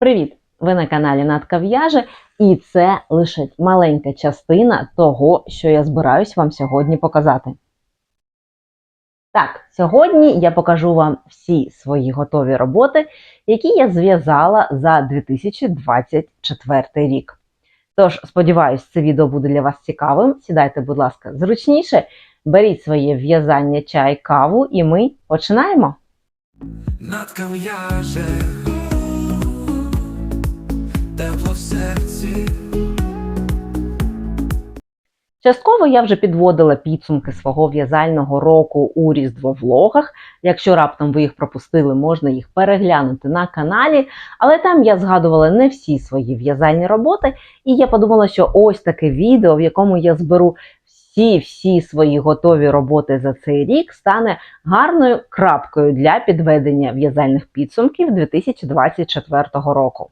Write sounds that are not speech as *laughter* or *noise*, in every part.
Привіт! Ви на каналі Натка В'яже, і це лише маленька частина того, що я збираюсь вам сьогодні показати. Так, сьогодні я покажу вам всі свої готові роботи, які я зв'язала за 2024 рік. Тож, сподіваюсь, це відео буде для вас цікавим. Сідайте, будь ласка, зручніше, беріть своє в'язання, чай, каву, і ми починаємо. Натка в'яже Частково я вже підводила підсумки свого в'язального року у різдвовлогах. Якщо раптом ви їх пропустили, можна їх переглянути на каналі. Але там я згадувала не всі свої в'язальні роботи, і я подумала, що ось таке відео, в якому я зберу всі-всі свої готові роботи за цей рік, стане гарною крапкою для підведення в'язальних підсумків 2024 року.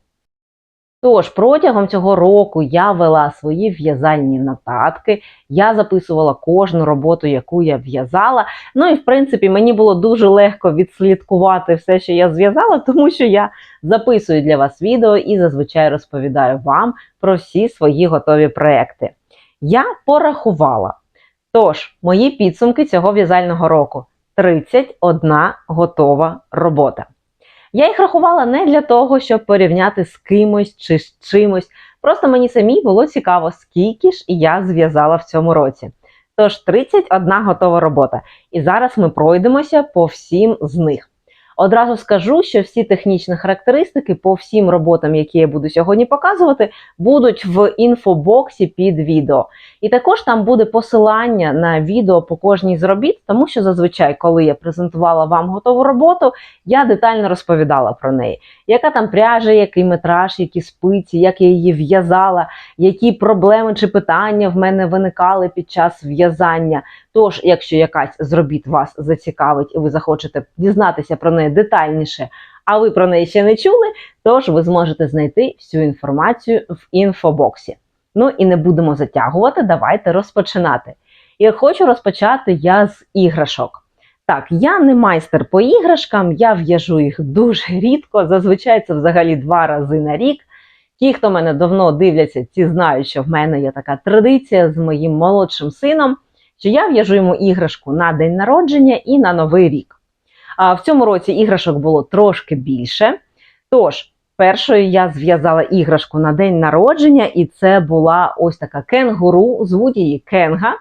Тож протягом цього року я вела свої в'язальні нотатки, я записувала кожну роботу, яку я в'язала. Ну і в принципі мені було дуже легко відслідкувати все, що я зв'язала, *laughs* тому що я записую для вас відео і зазвичай розповідаю вам про всі свої готові проекти. Я порахувала. Тож, мої підсумки цього в'язального року 31 готова робота. Я їх рахувала не для того, щоб порівняти з кимось чи з чимось. Просто мені самій було цікаво, скільки ж я зв'язала в цьому році. Тож 31 готова робота. І зараз ми пройдемося по всім з них. Одразу скажу, що всі технічні характеристики по всім роботам, які я буду сьогодні показувати, будуть в інфобоксі під відео. І також там буде посилання на відео по кожній з робіт, тому що зазвичай, коли я презентувала вам готову роботу, я детально розповідала про неї. Яка там пряжа, який метраж, які спиці, як я її в'язала, які проблеми чи питання в мене виникали під час в'язання. Тож, якщо якась з робіт вас зацікавить і ви захочете дізнатися про неї детальніше, а ви про неї ще не чули, тож ви зможете знайти всю інформацію в інфобоксі. Ну і не будемо затягувати, давайте розпочинати. І хочу розпочати я з іграшок. Так, я не майстер по іграшкам, я в'яжу їх дуже рідко. Зазвичай це взагалі два рази на рік. Ті, хто мене давно дивляться, ті знають, що в мене є така традиція з моїм молодшим сином, що я в'яжу йому іграшку на день народження і на новий рік. А в цьому році іграшок було трошки більше. Тож, першою я зв'язала іграшку на день народження, і це була ось така кенгуру, звуть її Кенга.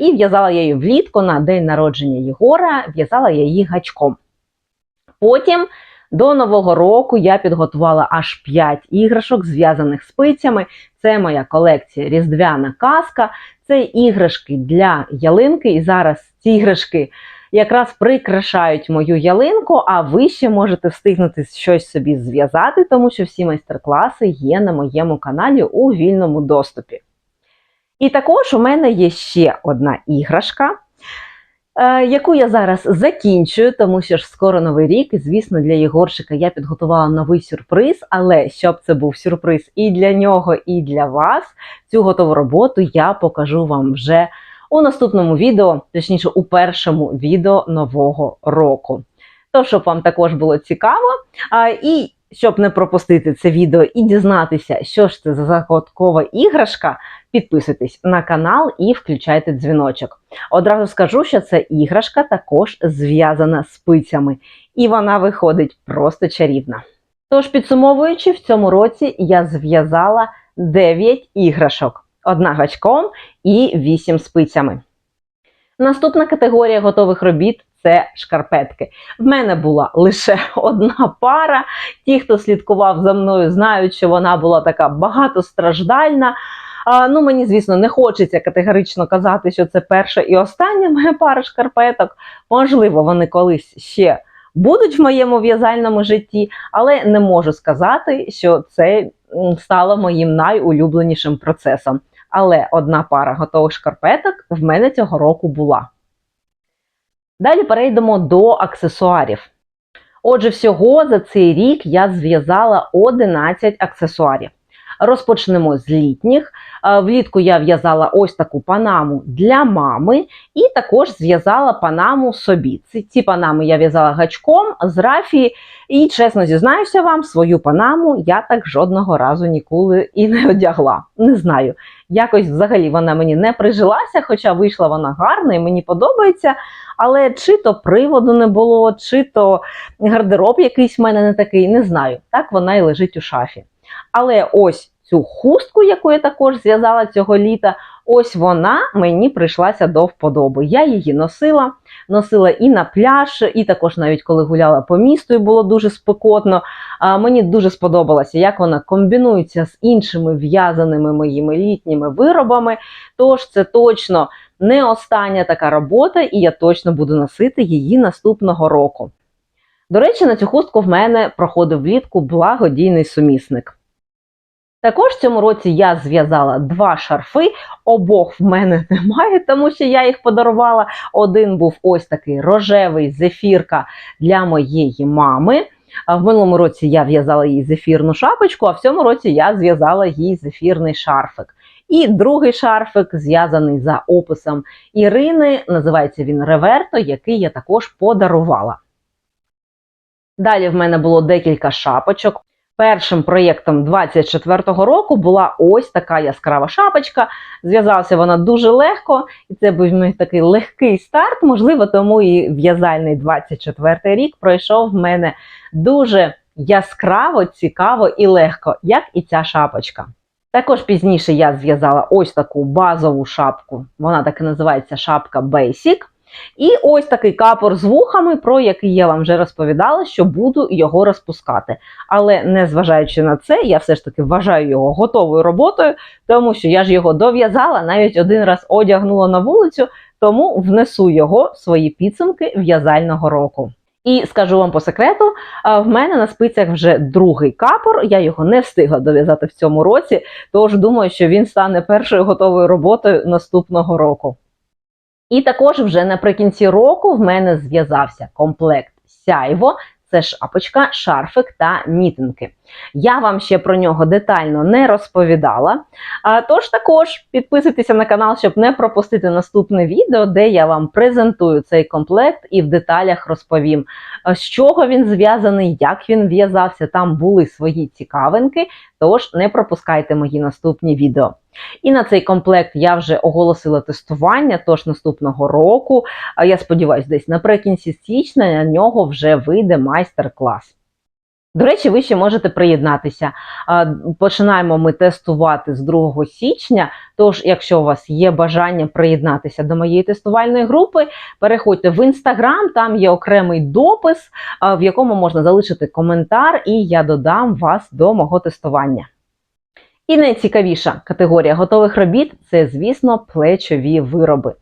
І в'язала я її влітку на день народження Єгора, в'язала я її гачком. Потім до Нового року я підготувала аж 5 іграшок, зв'язаних спицями. Це моя колекція Різдвяна казка. Це іграшки для ялинки. І зараз ці іграшки якраз прикрашають мою ялинку, а ви ще можете встигнути щось собі зв'язати, тому що всі майстер-класи є на моєму каналі у вільному доступі. І також у мене є ще одна іграшка, яку я зараз закінчую, тому що ж скоро новий рік, і звісно, для Єгорчика я підготувала новий сюрприз. Але щоб це був сюрприз і для нього, і для вас, цю готову роботу я покажу вам вже у наступному відео, точніше, у першому відео нового року. То, щоб вам також було цікаво, і щоб не пропустити це відео і дізнатися, що ж це за загадкова іграшка, підписуйтесь на канал і включайте дзвіночок. Одразу скажу, що ця іграшка також зв'язана спицями, і вона виходить просто чарівна. Тож, підсумовуючи, в цьому році я зв'язала 9 іграшок, одна гачком і 8 спицями. Наступна категорія готових робіт це шкарпетки. В мене була лише *laughs* одна пара. Ті, хто слідкував за мною, знають, що вона була така багатостраждальна. А, ну, мені, звісно, не хочеться категорично казати, що це перша і остання *laughs* моя пара шкарпеток. Можливо, вони колись ще будуть в моєму в'язальному житті, але не можу сказати, що це стало моїм найулюбленішим процесом. Але одна пара готових шкарпеток в мене цього року була. Далі перейдемо до аксесуарів. Отже, всього за цей рік я зв'язала 11 аксесуарів. Розпочнемо з літніх. Е, Влітку я в'язала ось таку панаму для мами, і також зв'язала панаму собі. Ці, панами я в'язала гачком з рафії, і чесно зізнаюся вам, свою панаму я так жодного разу ніколи і не одягла. Не знаю. Якось взагалі вона мені не прижилася, хоча вийшла вона гарна і мені подобається. Але чи то приводу не було, чи то гардероб якийсь в мене не такий, не знаю. Так вона і лежить у шафі. Але ось цю хустку, яку я також зв'язала цього літа, ось вона мені прийшлася до вподоби. Я її носила, носила і на пляж, і також навіть коли гуляла по місту, і було дуже спекотно. А, мені дуже сподобалося, як вона комбінується з іншими в'язаними моїми літніми виробами. Тож це точно не остання така робота, і я точно буду носити її наступного року. До речі, на цю хустку в мене проходив влітку благодійний сумісник. Також в цьому році я зв'язала два шарфи, обох в мене *laughs* немає, тому що я їх подарувала. Один був ось такий рожевий зефірка для моєї мами. В минулому році я в'язала їй зефірну шапочку, а в цьому році я зв'язала їй зефірний шарфик. І другий шарфик зв'язаний за описом Ірини. Називається він Реверто, який я також подарувала. Далі в мене було декілька шапочок. Першим проєктом 24-го року була ось така яскрава шапочка. Зв'язалася вона дуже легко, і це був мій такий легкий старт. Можливо, тому і в'язальний 24-й рік пройшов в мене дуже яскраво, цікаво і легко, як і ця шапочка. Також пізніше я зв'язала ось таку базову шапку. Вона так і називається шапка Basic. І ось такий капор з вухами, про який я вам вже розповідала, що буду його розпускати. Але незважаючи на це, я все ж таки вважаю його готовою роботою, тому що я ж його дов'язала, навіть один раз одягнула на вулицю, тому внесу його в свої підсумки в'язального року. І скажу вам по секрету, в мене на спицях вже другий капор. Я його не встигла дов'язати в цьому році, тож думаю, що він стане першою готовою роботою наступного року. І також вже наприкінці року в мене зв'язався комплект сяйво. Це шапочка, шарфик та мітинки. Я вам ще про нього детально не розповідала. Тож також підписуйтеся на канал, щоб не пропустити наступне відео, де я вам презентую цей комплект і в деталях розповім, з чого він зв'язаний, як він в'язався. Там були свої цікавинки. Тож не пропускайте мої наступні відео. І на цей комплект я вже оголосила тестування. Тож наступного року, я сподіваюся, десь наприкінці січня на нього вже вийде майстер-клас. До речі, ви ще можете приєднатися. Починаємо ми тестувати з 2 січня. Тож, якщо у вас є бажання приєднатися до моєї тестувальної групи, переходьте в інстаграм, там є окремий допис, в якому можна залишити коментар, і я додам вас до мого тестування. І найцікавіша категорія готових робіт це, звісно, плечові вироби.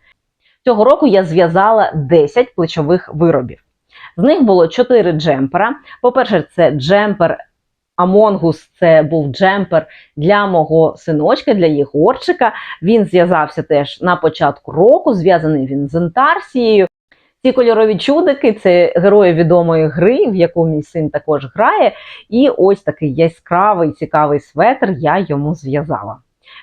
Цього року я зв'язала 10 плечових виробів. З них було 4 джемпера. По-перше, це джемпер Амонгус, це був джемпер для мого синочка, для Єгорчика. Він зв'язався теж на початку року, зв'язаний він з інтарсією. Ці кольорові чудики це герої відомої гри, в яку мій син також грає. І ось такий яскравий, цікавий светр я йому зв'язала.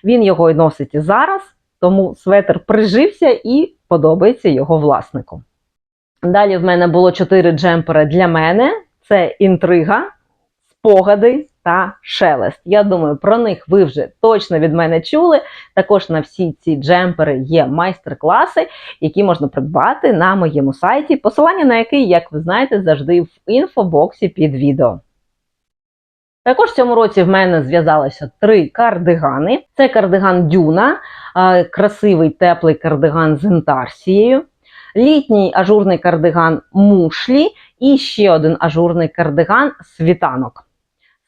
Він його і носить і зараз, тому светр прижився і подобається його власнику. Далі в мене було 4 джемпери для мене: це інтрига, спогади та шелест. Я думаю, про них ви вже точно від мене чули. Також на всі ці джемпери є майстер-класи, які можна придбати на моєму сайті, посилання на який, як ви знаєте, завжди в інфобоксі під відео. Також в цьому році в мене зв'язалося три кардигани. Це кардиган Дюна, красивий теплий кардиган з інтарсією, літній ажурний кардиган Мушлі і ще один ажурний кардиган світанок.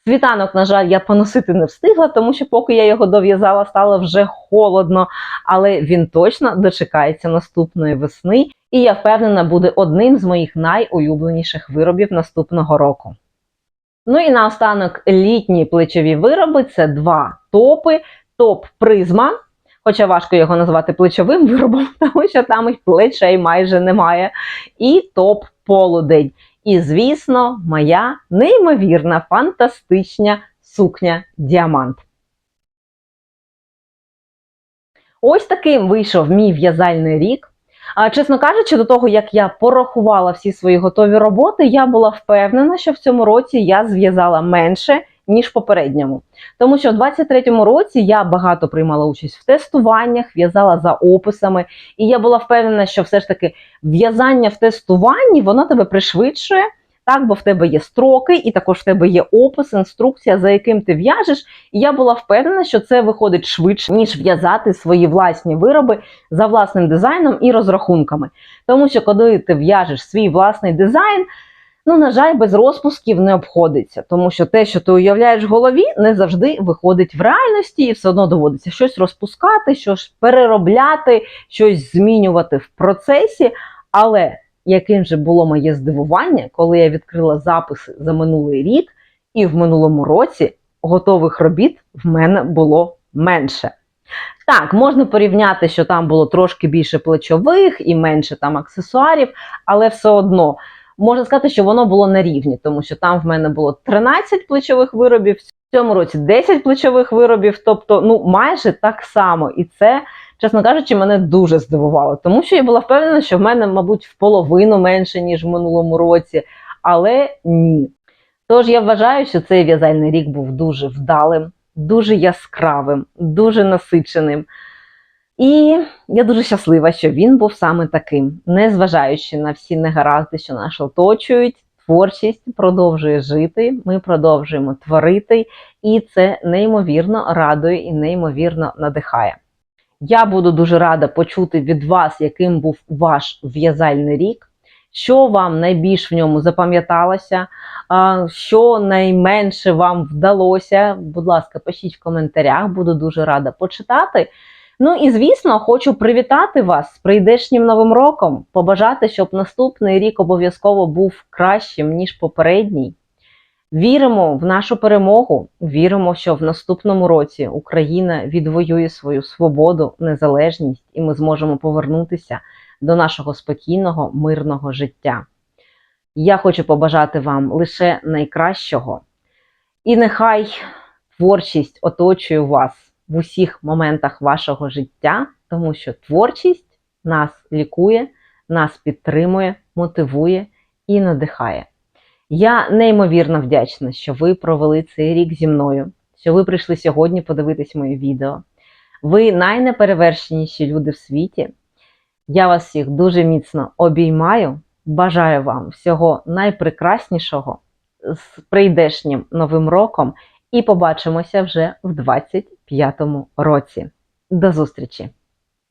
Світанок, на жаль, я поносити не встигла, тому що поки я його дов'язала, стало вже холодно, але він точно дочекається наступної весни, і я впевнена, буде одним з моїх найулюбленіших виробів наступного року. Ну і наостанок літні плечові вироби це два топи. Топ призма, хоча важко його назвати плечовим *laughs* виробом, тому що там і плечей майже немає. І топ полудень. І, звісно, моя неймовірна фантастична сукня діамант. Ось таким вийшов мій в'язальний рік. А, Чесно кажучи, до того, як я порахувала всі свої готові роботи, я була впевнена, що в цьому році я зв'язала менше, ніж попередньому. Тому що в 23-му році я багато приймала участь в тестуваннях, в'язала за описами, і я була впевнена, що все ж таки в'язання в тестуванні воно тебе пришвидшує. Так, бо в тебе є строки, і також в тебе є опис, інструкція, за яким ти в'яжеш. І я була впевнена, що це виходить швидше, ніж в'язати свої власні вироби за власним дизайном і розрахунками. Тому що коли ти в'яжеш свій власний дизайн, ну, на жаль, без розпусків не обходиться, тому що те, що ти уявляєш в голові, не завжди виходить в реальності, і все одно доводиться щось розпускати, щось переробляти, щось змінювати в процесі. Але яким же було моє здивування, коли я відкрила записи за минулий рік, і в минулому році готових робіт в мене було менше. Так, можна порівняти, що там було трошки більше плечових і менше там аксесуарів, але все одно можна сказати, що воно було на рівні, тому що там в мене було 13 плечових виробів, в цьому році 10 плечових виробів, тобто ну майже так само. І це, чесно кажучи, мене дуже здивувало, тому що я була впевнена, що в мене, мабуть, в половину менше, ніж в минулому році, але ні. Тож я вважаю, що цей в'язальний рік був дуже вдалим, дуже яскравим, дуже насиченим. І я дуже щаслива, що він був саме таким, незважаючи на всі негаразди, що нас оточують, творчість продовжує жити, ми продовжуємо творити, і це неймовірно радує і неймовірно надихає. Я буду дуже рада почути від вас, яким був ваш в'язальний рік, що вам найбільш в ньому запам'яталося, що найменше вам вдалося. Будь ласка, пишіть в коментарях, буду дуже рада почитати. Ну і звісно, хочу привітати вас з прийдешнім новим роком, побажати, щоб наступний рік обов'язково був кращим, ніж попередній. Віримо в нашу перемогу, віримо, що в наступному році Україна відвоює свою свободу, незалежність, і ми зможемо повернутися до нашого спокійного, мирного життя. Я хочу побажати вам лише найкращого, і нехай творчість оточує вас в усіх моментах вашого життя, тому що творчість нас лікує, нас підтримує, мотивує і надихає. Я неймовірно вдячна, що ви провели цей рік зі мною, що ви прийшли сьогодні подивитись моє відео. Ви найнеперевершеніші люди в світі. Я вас всіх дуже міцно обіймаю. Бажаю вам всього найпрекраснішого з прийдешнім новим роком і побачимося вже в 25-му році. До зустрічі,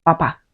Па-па!